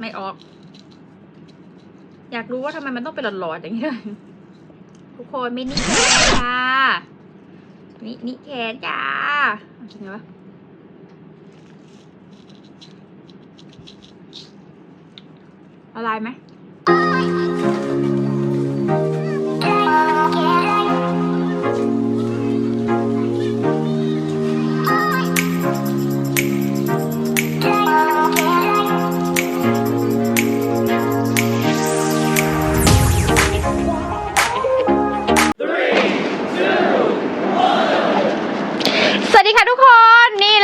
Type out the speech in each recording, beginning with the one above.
ไม่ออก อยากรู้ว่าทำไมมันต้องเป็นหลอดๆอย่างนี้ยทุกคนมินิแคนจ้ามินิแคนจ้าเอาจริงเหรอวะละลายไหม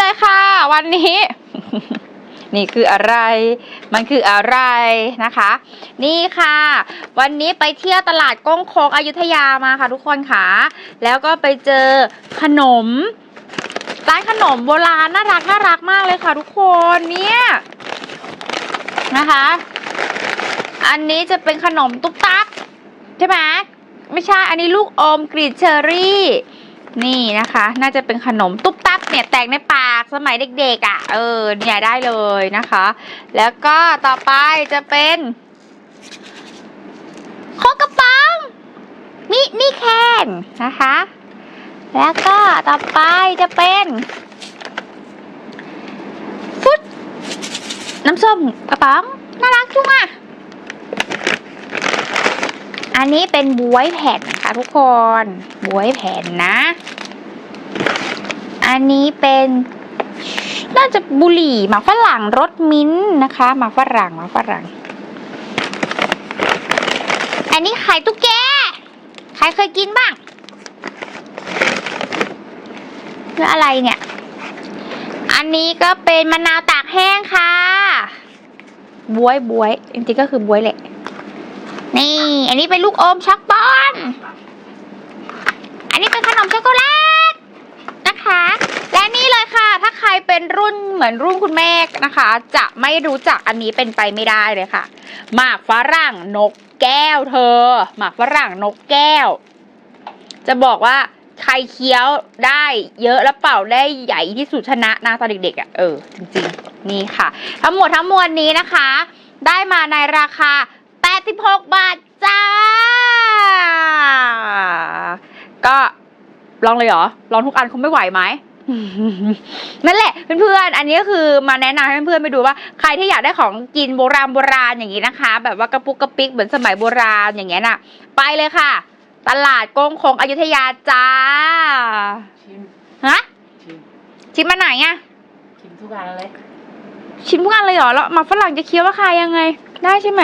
เลยค่ะ วันนี้ นี่คืออะไร มันคืออะไรนะคะ นี่ค่ะ วันนี้ไปเที่ยวตลาดก้งโคงอยุธยามาค่ะทุกคนค่ะ แล้วก็ไปเจอขนมร้านขนมโบราณน่ารักน่ารักมากเลยค่ะทุกคนเนี่ยนะคะ อันนี้จะเป็นขนมตุ๊กตักใช่ไหมไม่ใช่ อันนี้ลูกอมกรีดเชอรี่ นี่นะคะ น่าจะเป็นขนมตุ๊บ เนี่ยแตกในปากสมัยเด็กๆอะ่ะ เออ เนี่ยได้เลยนะคะ แล้วก็ต่อไปจะเป็นโคกระป๋องมินิแคนนะคะ แล้วก็ต่อไปจะเป็นฟุตน้ำส้มกระป๋องน่ารักจุ้งอะอันนี้เป็นบวยแผ่นค่ะทุกคนบวยแผ่นนะ อันนี้เป็นน่าจะบุหรี่หมากฝรั่งรสมิ้นท์นะคะหมากฝรั่งหมากฝรั่ง อันนี้ไข่ตุ๊กแกใครเคยกินบ้างแล้วอะไรเนี่ย อันนี้ก็เป็นมะนาวตากแห้งค่ะบวยบวยจริงๆก็คือบวยแหละ นี่ อันนี้เป็นลูกอมช็อกบอลอันนี้เป็นขนมช็อกโกแลต นะคะ และนี่เลยค่ะ ถ้าใครเป็นรุ่นเหมือนรุ่นคุณแม่นะคะ จะไม่รู้จักอันนี้เป็นไปไม่ได้เลยค่ะ หมากฝรั่งนกแก้วเธอ หมากฝรั่งนกแก้ว จะบอกว่าใครเคี้ยวได้เยอะแล้วเป่าได้ใหญ่ที่สุดชนะนะตอนเด็กๆอะ่ะเออจริงๆ นี่ค่ะ ทั้งหมดทั้งมวลนี้นะคะ ได้มาในราคา 86 บาทจ้า ก็ ลองเลยเหรอ ลองทุกอันคงไม่ไหวไหมนั่นแหละเพื่อนๆ อันนี้ก็คือมาแนะนำให้เพื่อนๆไปดูว่าใครที่อยากได้ของกินโบราณโบราณอย่างนี้นะคะ แบบว่ากระปุกกระปิกเหมือนสมัยโบราณอย่างเงี้ยน่ะ ไปเลยค่ะ ตลาดโกงคงอยุธยาจ้าชิมฮะชิมชิมมาไหนอะชิมทุกอันเลยชิมทุกอันเลยเหรอแล้วหมาฝรั่งจะเคี้ยวว่าคายยังไง ได้ใช่ไหม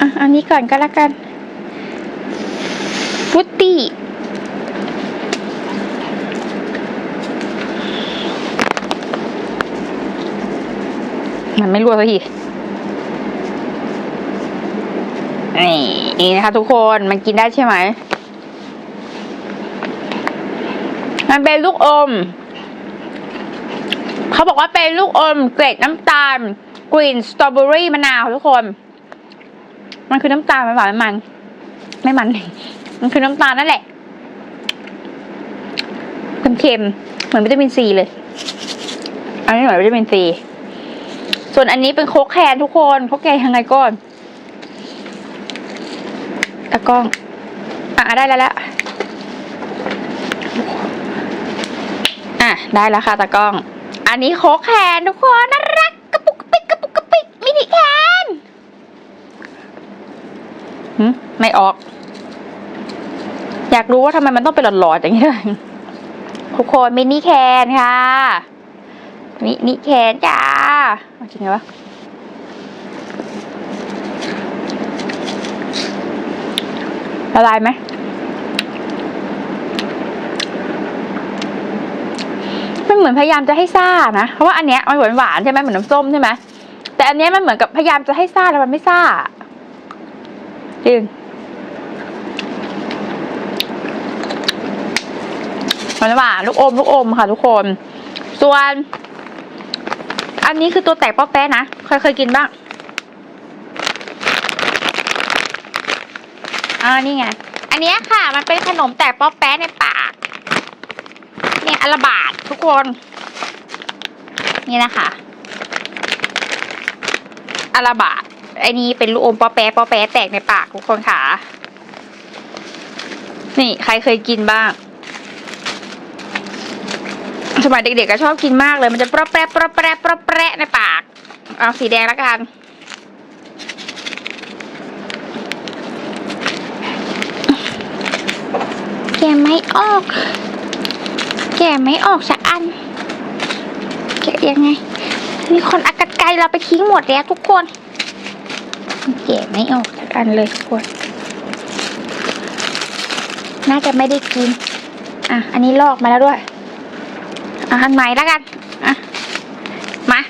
อะอันนี้ก่อนก็แล้วกัน ฟุตตี้ มันไม่รั่วสักทีนี่นะคะทุกคนมันกินได้ใช่ไหม มันเป็นลูกอม เขาบอกว่าเป็นลูกอม เกรดน้ำตาลกรีนสตรอเบอรี่มะนาวทุกคน มันคือน้ำตาลไม่หวานไม่มัน ไม่มัน มันคือน้ำตาลนั่นแหละเค็มๆเหมือนวิตามินซีเลย อันนี้เหมือนวิตามินซี ส่วนอันนี้เป็นโคกแคนทุกคนโคกแคนยังไงก่อนตะกล้อง อะได้แล้วละอะได้แล้วค่ะตากล้อง อันนี้โคกแคนทุกคนน่ารักกระปุกกระปิกกระปุกกระปิกมินิแคนหึไม่ออก อยากรู้ว่าทำไมมันต้องเป็นหลอดๆอย่างนี้ด้วยทุกคนมินิแคนค่ะมินิแคนจ้า เอาจริงเหรอวะละลายไหมมันเหมือนพยายามจะให้ซ่านะเพราะว่าอันเนี้ยมันหวานหวานใช่ไหมเหมือนน้ำส้มใช่ไหมแต่อันเนี้ยมันเหมือนกับพยายามจะให้ซ่าแล้วมันไม่ซ่าจริงหวานหวานลูกอมลูกอมค่ะทุกคน ส่วน อันนี้คือตัวแตกป๊อปแป๊ะนะเคยเคยกินบ้าง อ่านี่ไง อันนี้ค่ะ มันเป็นขนมแตกป๊อปแป๊ะในปาก เนี่ยอลบาททุกคน นี่นะคะอาราบะไอ้นี้เป็นลูกอมปอแปะปอแปะแตกในปากทุกคนค่ะ นี่ใครเคยกินบ้าง สมัยเด็กๆก็ชอบกินมากเลย มันจะปรแปรปรแปรปรแปรในปาก เอาสีแดงแล้วกันแกไม่ออก แกไม่ออกสักอัน แกยังไง มีคนอากรรไกรเราไปทิ้งหมดแล้วทุกคน แกไม่ออกสักอันเลยทุกคน น่าจะไม่ได้กิน อะ อันนี้ลอกมาแล้วด้วย อะอันใหม่แล้วกันอะมา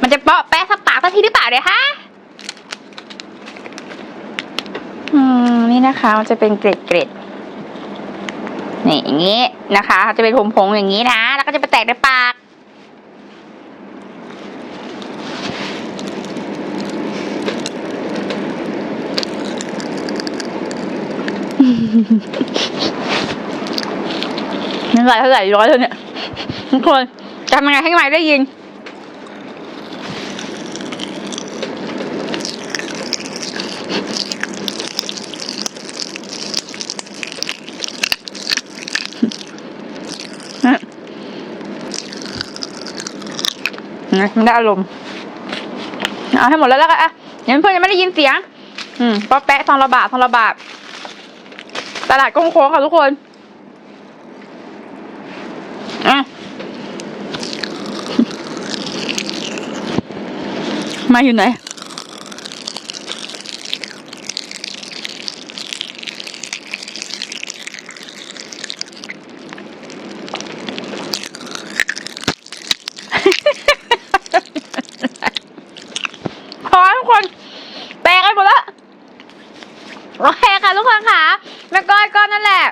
มันจะเปาะแปะสักปากสักทีหรือเปล่าเดี๋ยวฮะอืมนี่นะคะ มันจะเป็นเกร็ดเกร็ดๆนี่อย่างนี้นะคะจะเป็นผงๆอย่างนี้นะ แล้วก็จะไปแตกในปากน้ำลายเท่าไหร่ร้อยแล้วเนี่ย ทุกคนจำยังไงให้ไม่ได้ยิน นะมันได้อารมณ์เอาให้หมดแล้วแล้วกันอะเดี๋ยวเพื่อนยังไม่ได้ยินเสียง อืมป๊อปแปะซองละบาทซองละบาทตลาดก้งโค้งค่ะทุกคน อะ มาอยู่ไหน พอทุกคน แตกกันหมดแล้ว โอเคค่ะทุกคนค่ะแล้วก็ก็นั่นแหละ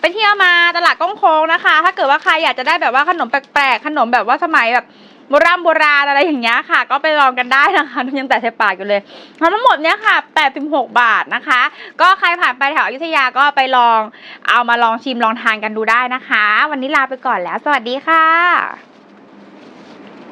ไปเที่ยวมาตลาดก้องโค้งนะคะ ถ้าเกิดว่าใครอยากจะได้แบบว่าขนมแปลกๆ ขนมแบบว่าสมัยแบบ โบราณโบราณอะไรอย่างเงี้ยค่ะ ก็ไปลองกันได้นะคะยังแต่ใส่ปากอยู่เลยทั้งหมดเนี้ยค่ะ86 บาทนะคะ ก็ใครผ่านไปแถวอยุธยาก็ไปลองเอามาลองชิมลองทานกันดูได้นะคะ วันนี้ลาไปก่อนแล้ว สวัสดีค่ะ